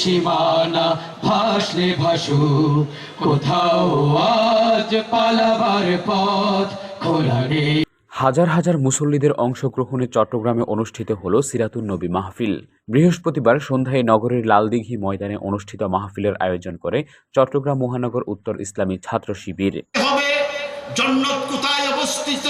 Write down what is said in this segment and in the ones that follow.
সীমানা ভাসলে ভাসু। কোথাও আজ পালাবার পথ খোলা নেই। হাজার হাজার মুসল্লিদের অংশগ্রহণে চট্টগ্রামে অনুষ্ঠিত হল সিরাতুন নবী মাহফিল। বৃহস্পতিবার সন্ধ্যায় নগরের লালদিঘি ময়দানে অনুষ্ঠিত মাহফিলের আয়োজন করে চট্টগ্রাম মহানগর উত্তর ইসলামী ছাত্র শিবির। হবে জন্নত কোথায় অবস্থিত?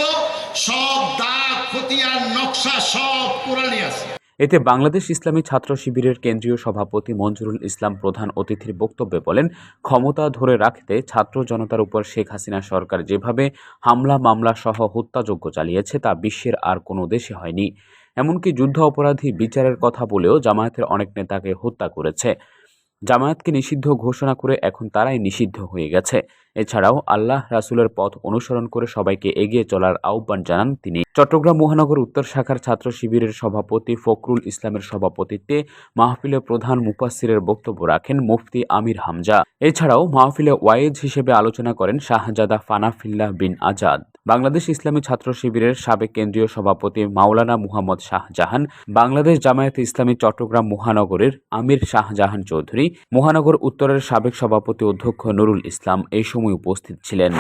সব দাগ খতিয়ান নকশা সব কোরআনে আছে। এতে বাংলাদেশ ইসলামী ছাত্র শিবিরের কেন্দ্রীয় সভাপতি মঞ্জুরুল ইসলাম প্রধান অতিথির বক্তব্যে বলেন, ক্ষমতা ধরে রাখতে ছাত্র জনতার উপর শেখ হাসিনা সরকার যেভাবে হামলা, মামলা সহ হত্যাযজ্ঞ চালিয়েছে, তা বিশ্বের আর কোনো দেশে হয়নি। এমনকি যুদ্ধ অপরাধী বিচারের কথা বলেও জামায়াতের অনেক নেতাকে হত্যা করেছে। জামায়াতকে নিষিদ্ধ ঘোষণা করে এখন তারাই নিষিদ্ধ হয়ে গেছে। এছাড়াও আল্লাহ রাসূলের পথ অনুসরণ করে সবাইকে এগিয়ে চলার আহ্বান জানান তিনি। চট্টগ্রাম মহানগর উত্তর শাখার ছাত্র শিবিরের সভাপতি ফখরুল ইসলামের সভাপতিত্বে মাহফিলে প্রধান মুফাসসিরের বক্তব্য রাখেন মুফতি আমির হামজা। এছাড়াও মাহফিলে ওয়াইজ হিসেবে আলোচনা করেন শাহজাদা ফানাফিল্লাহ বিন আজাদ। বাংলাদেশ ইসলামী ছাত্র শিবিরের সাবেক কেন্দ্রীয় সভাপতি মাওলানা মুহাম্মদ শাহজাহান, বাংলাদেশ জামায়াত ইসলামী চট্টগ্রাম মহানগরের আমির শাহজাহান চৌধুরী, মহানগর উত্তরের সাবেক সভাপতি অধ্যক্ষ নুরুল ইসলাম এই সময় উপস্থিত ছিলেন।